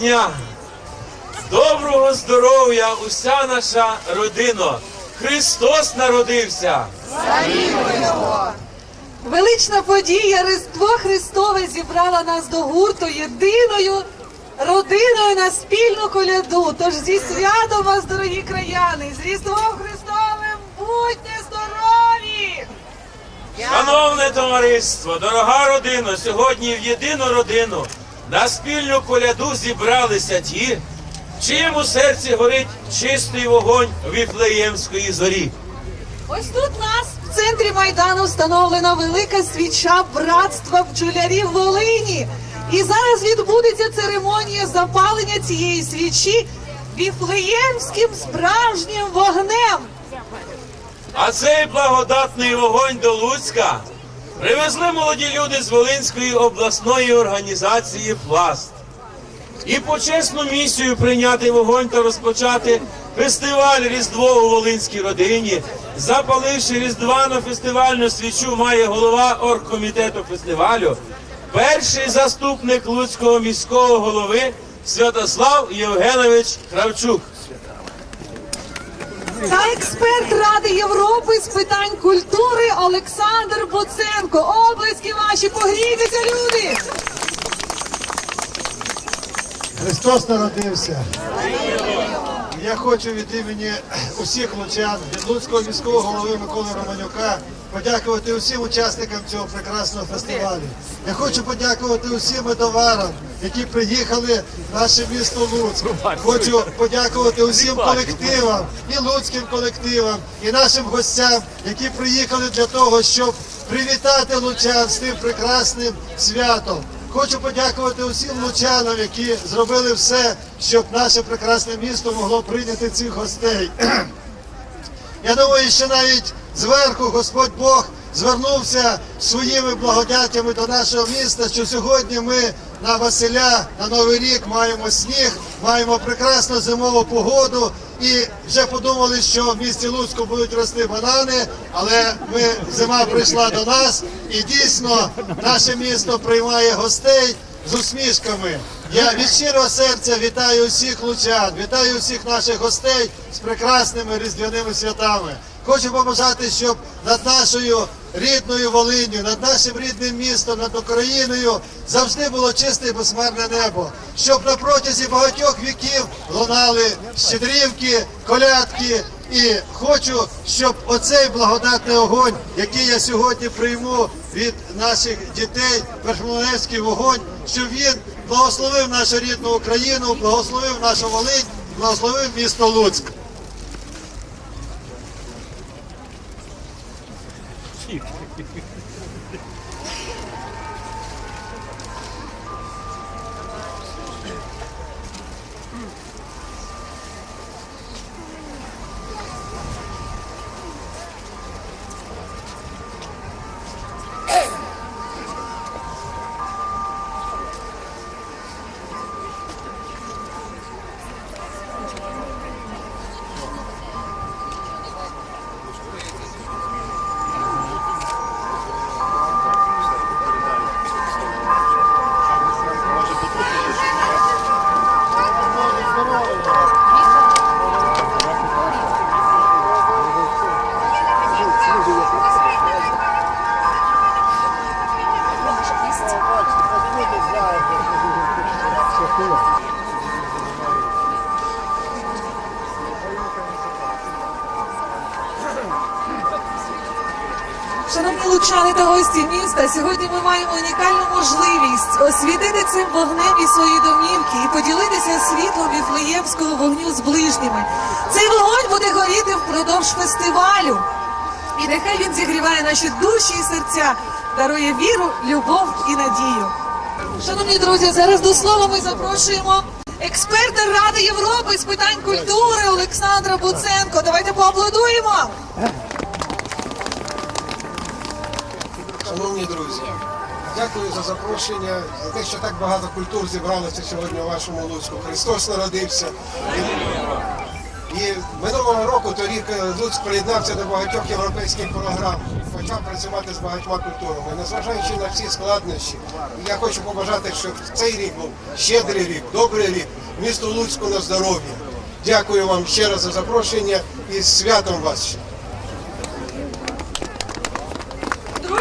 дня! Доброго здоров'я, уся наша родина! Христос народився! Велична подія Різдво Христове зібрала нас до гурту єдиною родиною на спільну коляду. Тож зі святом вас, дорогі краяни, з Різдвом Христовим будьте здорові! Шановне товариство, дорога родина, сьогодні в єдину родину на спільну коляду зібралися ті, в чиєму серці горить чистий вогонь Віфлеємської зорі. Ось тут нас в центрі майдану встановлена велика свіча братства бджолярів Волині. І зараз відбудеться церемонія запалення цієї свічі віфлеємським справжнім вогнем. А цей благодатний вогонь до Луцька привезли молоді люди з Волинської обласної організації Пласт. І почесну місію прийняти вогонь та розпочати фестиваль Різдво у Волинській родині. Запаливши різдвану фестивальну свічу, має голова оргкомітету фестивалю, перший заступник Луцького міського голови Святослав Євгенович Кравчук. Та експерт Ради Європи з питань культури Олександр Буценко. Облиски ваші, погрійтеся, люди! Христос народився. Я хочу від імені усіх лучан, від Луцького міського голови Миколи Романюка подякувати усім учасникам цього прекрасного фестивалю. Я хочу подякувати усім медоварам, які приїхали в наше місто Луцьк. Хочу подякувати усім колективам, і луцьким колективам, і нашим гостям, які приїхали для того, щоб привітати лучан з тим прекрасним святом. Хочу подякувати усім лучанам, які зробили все, щоб наше прекрасне місто могло прийняти цих гостей. Я думаю, що навіть зверху Господь Бог звернувся своїми благодаттями до нашого міста, що сьогодні ми на Василя, на Новий рік маємо сніг, маємо прекрасну зимову погоду. І вже подумали, що в місті Луцьку будуть рости банани, але ми зима прийшла до нас, і дійсно наше місто приймає гостей з усмішками. Я від щирого серця вітаю усіх лучан, вітаю усіх наших гостей з прекрасними різдвяними святами. Хочу побажати, щоб над нашою рідною Волинню, над нашим рідним містом, над Україною завжди було чисте і безмерне небо, щоб на протязі багатьох віків лунали щедрівки, колядки. І хочу, щоб оцей благодатний огонь, який я сьогодні прийму від наших дітей, Верховневський вогонь, щоб він благословив нашу рідну Україну, благословив нашу Волинь, благословив місто Луцьк. ีบ лучани та гості міста, сьогодні ми маємо унікальну можливість освітити цим вогнем і свої домівки і поділитися світлом віфлеємського вогню з ближніми. Цей вогонь буде горіти впродовж фестивалю. І нехай він зігріває наші душі і серця, дарує віру, любов і надію. Шановні друзі, зараз до слова ми запрошуємо експерта Ради Європи з питань культури Олександра Буценко. Давайте поаплодуємо. Шановні друзі, дякую за запрошення, за те, що так багато культур зібралося сьогодні у вашому Луцьку. Христос народився. І минулого року торік е, Луцьк приєднався до багатьох європейських програм, почав працювати з багатьма культурами. Незважаючи на всі складнощі, я хочу побажати, щоб цей рік був щедрий рік, добрий рік, місту Луцьку на здоров'я. Дякую вам ще раз за запрошення і з святом вас ще.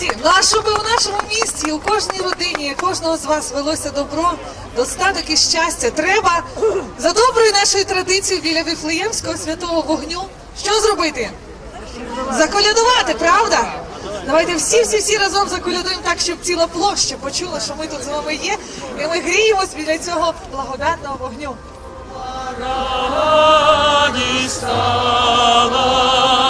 Друзі, ну а щоб у нашому місті, у кожній родині, кожного з вас велося добро, достаток і щастя, треба за доброю нашою традицією біля Віфлеємського святого вогню. Що зробити? Заколядувати, правда? Давайте всі, всі, всі разом заколядуємо так, щоб ціла площа почула, що ми тут з вами є, і ми гріємось біля цього благодатного вогню. Просим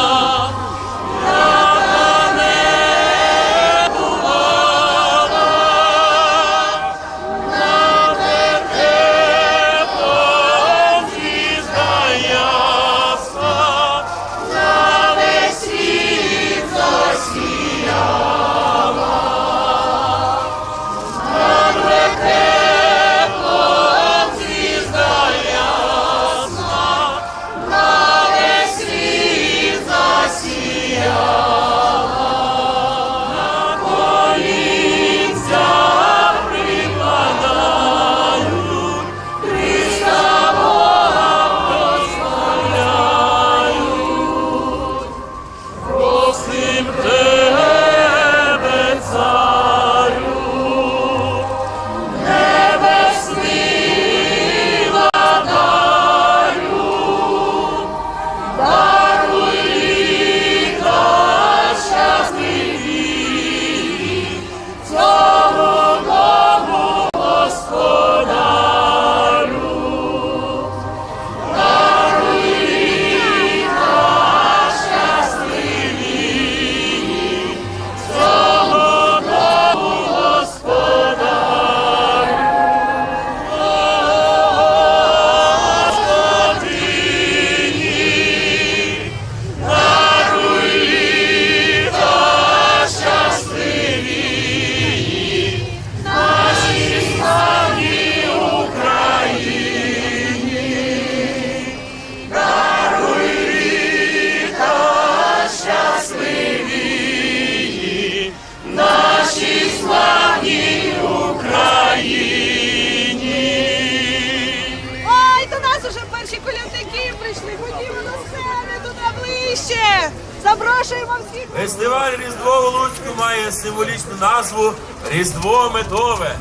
Фестиваль Різдво у Луцьку має символічну назву Різдво Медове.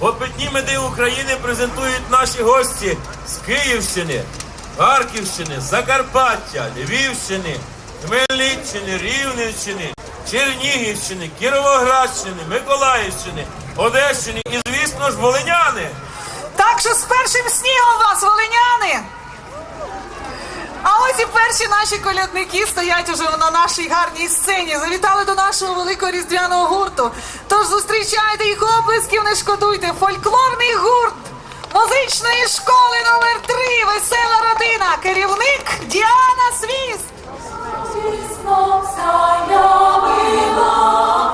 Опитні меди України презентують наші гості з Київщини, Харківщини, Закарпаття, Львівщини, Хмельниччини, Рівненщини, Чернігівщини, Кіровоградщини, Миколаївщини, Одещини і, звісно ж, Волиняни. Так що з першим снігом вас, волиняни! А ось і перші наші колядники стоять уже на нашій гарній сцені. Завітали до нашого великого різдвяного гурту. Тож зустрічайте їх облисків, не шкодуйте. Фольклорний гурт музичної школи номер 3 Весела родина. Керівник Діана Свіст. Рождество Христово весь мир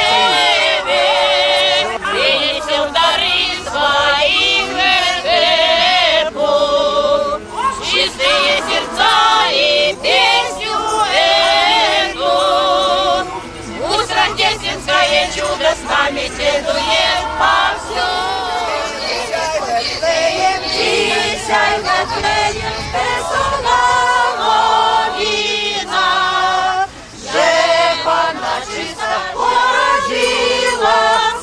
с нами следует повсюду. Dzisiaj Betlejem wesoła nowina, że Panna czysta urodziła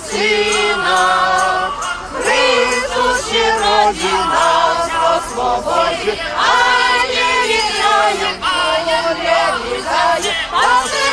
Syna. Chrystus się rodzi nas o swobodzie, anieli grają, anieli grają, багатий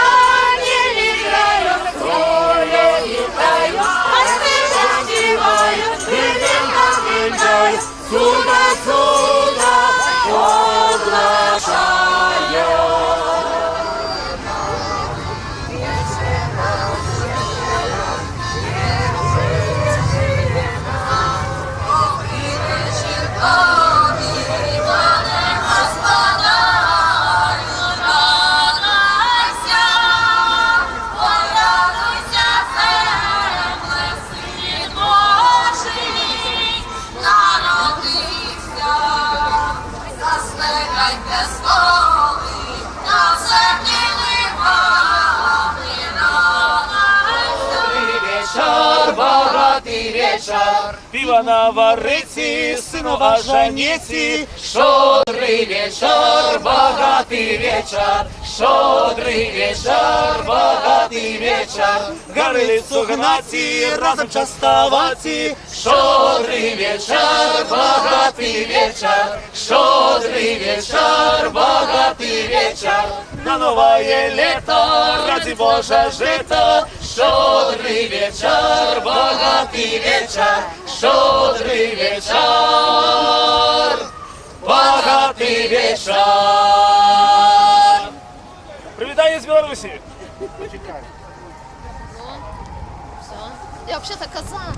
вечір. Пива на вариці, синова жаніці, Щодрий вечір, багатий вечір, щодрий вечір, багатий вечір. Гарлицю гнаці, разом частоваці, Щодрий вечір, багатий вечір, щодрий вечір, багатий вечір. на новое лето, ради Боже жито, Щодрий вечір, багатий вечір, щодрий вечір, багатий вечір. Привітання з Білорусі! Я вообще-то казан.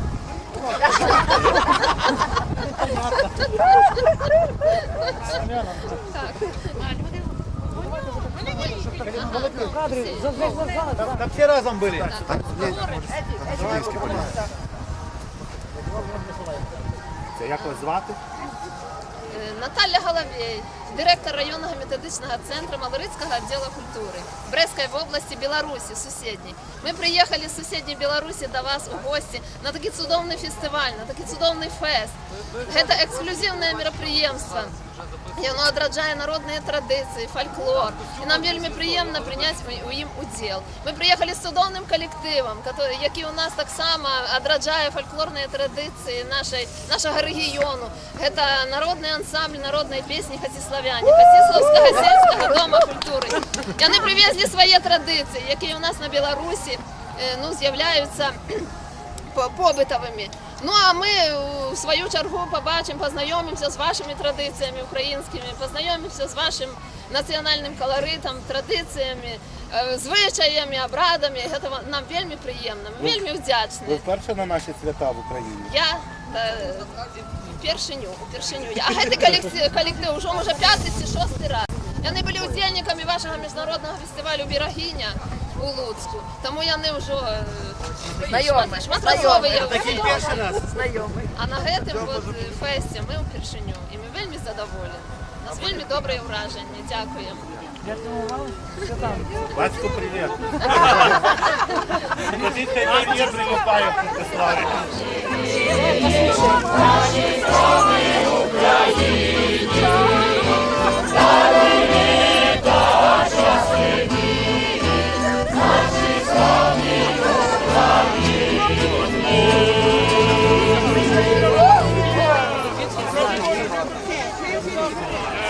Там всі разом були. Це як вас звати? Е, Наталя Головей, директор районного методичного центру Малорицкого отдела культуры Брестской в области Беларуси, соседней. Мы приехали с соседней Беларуси до вас у гости на такий цудовний фестиваль, на такий цудовний фест. Это ексклюзивне мероприємство. І воно відраджає народні традиції, фольклор. І нам вельми приємно прийняти у їм уділ. Ми приїхали з судовним колективом, який- у нас так само відраджає фольклорні традиції нашої, нашого регіону. Це народний ансамбль народної пісні Хасіславяні, Хасіславського сільського дому культури. І вони привезли свої традиції, які у нас на Білорусі е, ну, з'являються по- побитовими. Ну а ми у свою чергу побачимо, познайомимося з вашими традиціями українськими, познайомимося з вашим національним колоритом, традиціями, е, звичаями, обрадами. Це нам вельми приємно, ми вельми вдячні. вперше на наші свята в Україні. Я першиню, першиню. А цей колектив, колектив вже може п'ятий чи шостий раз. Вони були удільниками вашого міжнародного фестивалю Бірогиня у Луцьку. Тому я не вже е, Знайомі. шматразовий я Такий перший раз. Знайомий. А на гэтым вот е, фесті ми у першиню. І ми вельми задоволені. У нас вельми добре враження. Дякуємо. Батько, привіт. Скажіть, хай я прилипаю в Протиславі. Ой, радуйся,